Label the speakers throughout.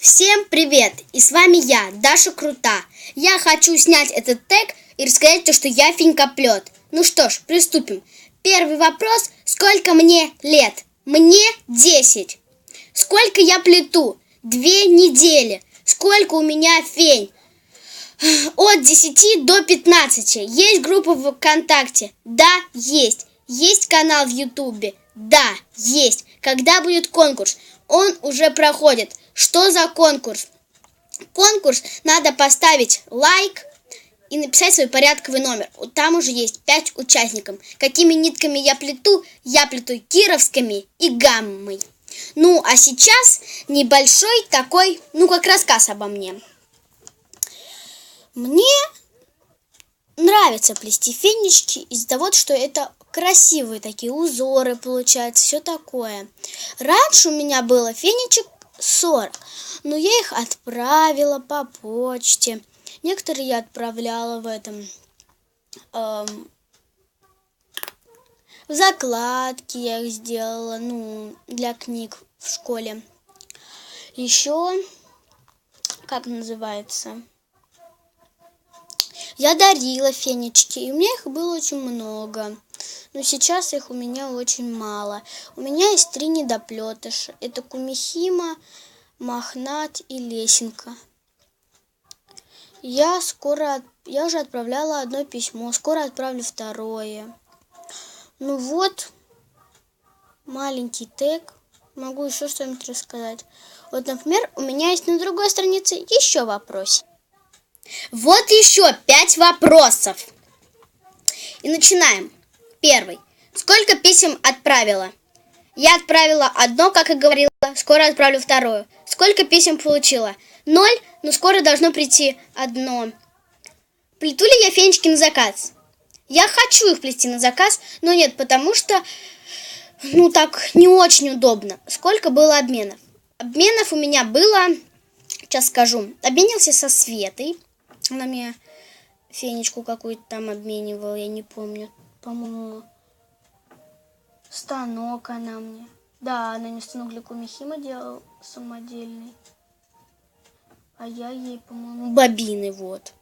Speaker 1: Всем привет! И с вами я, Даша Крута. Я хочу снять этот тег и рассказать то, что я финькоплет. Ну что ж, приступим. Первый вопрос. Сколько мне лет? Мне 10. Сколько я плету? Две недели. Сколько у меня фень? От 10 до 15. Есть группа в ВКонтакте? Да, есть. Есть канал в Ютубе? Да, есть. Когда будет конкурс? Он уже проходит. Что за конкурс? Конкурс надо поставить лайк и написать свой порядковый номер. Там уже есть 5 участников. Какими нитками я плету? Я плету кировскими и гаммой. Ну, а сейчас небольшой такой, ну, как рассказ обо мне. Мне нравится плести фенечки из-за того, что это красивые такие узоры получаются, все такое. Раньше у меня было фенечек 40, но я их отправила по почте. Некоторые я отправляла в этом эм, в закладки я их сделала, ну, для книг в школе. Еще, как называется, я дарила фенечки, и у меня их было очень много. Но сейчас их у меня очень мало. У меня есть три недоплетыша. Это Кумихима, Мохнат и Лесенка. Я скоро, я уже отправляла одно письмо, скоро отправлю второе. Ну вот, маленький тег. Могу еще что-нибудь рассказать. Вот, например, у меня есть на другой странице еще вопрос. Вот еще пять вопросов. И начинаем. Первый. Сколько писем отправила? Я отправила одно, как и говорила. Скоро отправлю второе. Сколько писем получила? Ноль, но скоро должно прийти одно. Плету ли я фенечки на заказ? Я хочу их плести на заказ, но нет, потому что, ну так, не очень удобно. Сколько было обменов? Обменов у меня было, сейчас скажу, обменился со Светой. Она мне фенечку какую-то там обменивала, я не помню по-моему, станок она мне. Да, она мне станок для Кумихима делала самодельный. А я ей, по-моему, бобины, вот.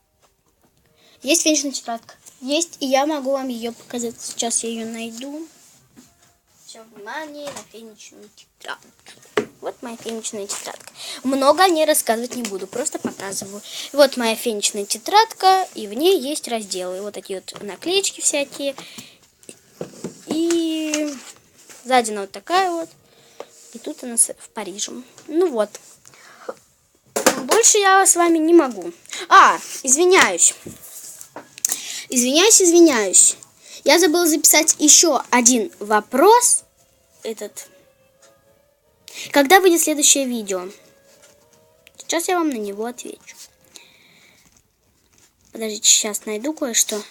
Speaker 1: Есть фенечная тетрадка? Есть, и я могу вам ее показать. Сейчас я ее найду. Все, внимание на фенечную тетрадку. Вот моя фенечная тетрадка. Много о ней рассказывать не буду, просто показываю. Вот моя фенечная тетрадка, и в ней есть разделы. Вот такие вот наклеечки всякие. И сзади она вот такая вот. И тут она в Париже. Ну вот. Больше я с вами не могу. А, извиняюсь. Извиняюсь, извиняюсь. Я забыла записать еще один вопрос. Этот когда выйдет следующее видео? Сейчас я вам на него отвечу. Подождите, сейчас найду кое-что.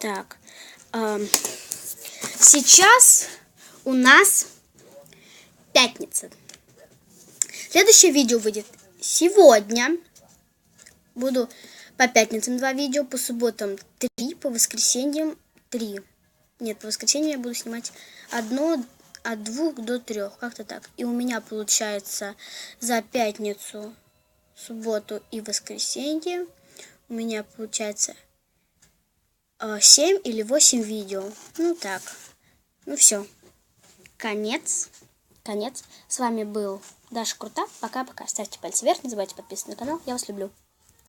Speaker 1: Так. Э, сейчас у нас пятница. Следующее видео выйдет сегодня. Буду по пятницам два видео, по субботам три, по воскресеньям три. Нет, по воскресеньям я буду снимать одно от двух до трех, как-то так. И у меня получается за пятницу, субботу и воскресенье у меня получается э, 7 или 8 видео. Ну так. Ну все. Конец. Конец. С вами был Даша Крута. Пока-пока. Ставьте пальцы вверх, не забывайте подписываться на канал. Я вас люблю.